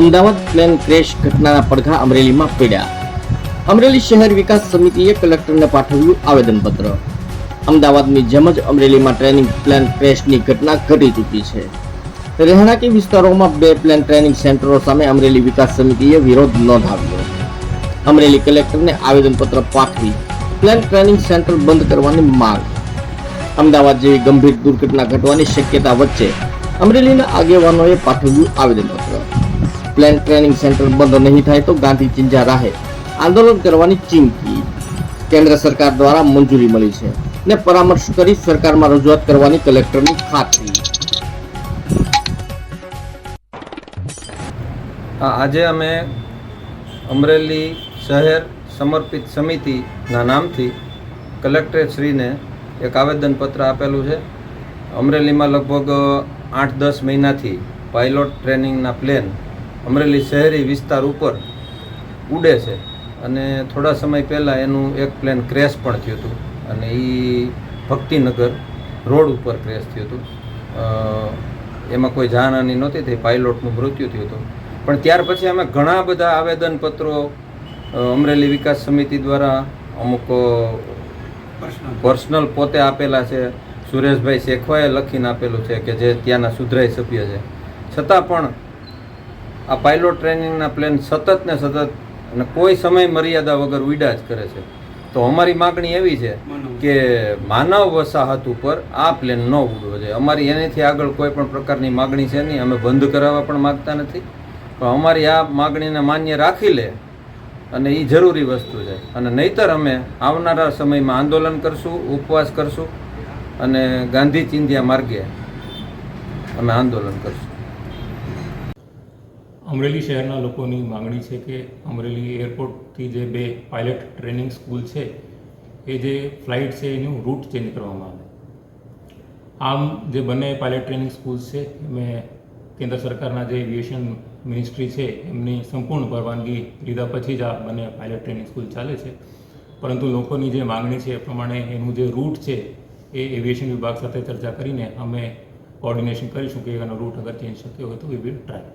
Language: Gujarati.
અમદાવાદ પ્લેન ક્રેશ ઘટનાના પડઘા અમરેલીમાં પડ્યા. અમરેલી શહેર વિકાસ સમિતિએ કલેક્ટરને પાઠવ્યું આવેદનપત્ર. અમદાવાદની જેમ જ અમરેલીમાં ટ્રેનિંગ પ્લેન ક્રેશની ઘટના ઘટી ચૂકી છે. રહેણાંકી વિસ્તારોમાં બે પ્લેન ટ્રેનિંગ સેન્ટરો સામે અમરેલી વિકાસ સમિતિએ વિરોધ નોંધાવ્યો. અમરેલી કલેક્ટરને આવેદનપત્ર પાઠવી પ્લેન ટ્રેનિંગ સેન્ટર બંધ કરવાની માંગ. અમદાવાદ જેવી ગંભીર દુર્ઘટના ઘટવાની શક્યતા વચ્ચે અમરેલીના આગેવાનોએ પાઠવ્યું આવેદનપત્ર. પ્લેન ટ્રેનિંગ સેન્ટર બંધ નહીં થાય તો ગાંધી ચિંજા રાહે. આંદોલન કરવાની ચીમકી કેન્દ્ર સરકાર દ્વારા મંજૂરી મળી છે ને પરામર્શ કરી સરકારમાં રજૂઆત કરવાની કલેક્ટરની ખાતરી. આજે અમે અમરેલી શહેર સમર્પિત સમિતિના નામથી કલેક્ટરેટ શ્રીને એક આવેદનપત્ર આપેલું છે. અમરેલીમાં લગભગ આઠ દસ મહિનાથી પાયલોટ ટ્રેનિંગના પ્લેન અમરેલી શહેરી વિસ્તાર ઉપર ઉડે છે. અને થોડા સમય પહેલાં એનું એક પ્લેન ક્રેશ પણ થયું હતું. અને એ ભક્તિનગર રોડ ઉપર ક્રેશ થયું હતું. એમાં કોઈ જાનહાની નહોતી થઈ પાયલોટનું મૃત્યુ થયું હતું. પણ ત્યાર પછી અમે ઘણા બધા આવેદનપત્રો અમરેલી વિકાસ સમિતિ દ્વારા અમુક પર્સનલ પોતે આપેલા છે. સુરેશભાઈ શેખવાએ લખીને આપેલું છે કે જે ત્યાંના સુધરાઈ સભ્ય છે. છતાં પણ આ પાયલોટ ટ્રેનિંગના પ્લેન સતત ને સતત અને કોઈ સમય મર્યાદા વગર ઉડા જ કરે છે. તો અમારી માગણી એવી છે કે માનવ વસાહત ઉપર આ પ્લેન ન ઉડવો જોઈએ. અમારી એનાથી આગળ કોઈ પણ પ્રકારની માગણી છે નહીં. અમે બંધ કરાવવા પણ માગતા નથી. પણ અમારી આ માગણીને માન્ય રાખી લે અને એ જરૂરી વસ્તુ છે. અને નહીતર અમે આવનારા સમયમાં આંદોલન કરશું ઉપવાસ કરશું અને ગાંધી ચિંધ્યા માર્ગે અમે આંદોલન કરશું. અમરેલી શહેરના લોકોની માંગણી છે કે અમરેલી એરપોર્ટથી જે બે પાયલટ ટ્રેનિંગ સ્કૂલ છે, એ જે ફ્લાઇટ છે એનું રૂટ ચેન્જ કરવામાં આવે. આમ જે બંને પાયલટ ટ્રેનિંગ સ્કૂલ્સ છે, એમાં કેન્દ્ર સરકારના જે એવિએશન મિનિસ્ટ્રી છે, એમની સંપૂર્ણ પરવાનગી લીધા પછી જ આ બંને પાયલટ ટ્રેનિંગ સ્કૂલ ચાલે છે. પરંતુ લોકોની જે માંગણી છે એ પ્રમાણે એનું જે રૂટ છે, એ એવિએશન વિભાગ સાથે ચર્ચા કરીને અમે કોર્ડિનેશન કરીશું કે એનો રૂટ અગર ચેન્જ શક્ય હોય તો વી વિલ ટ્રાય.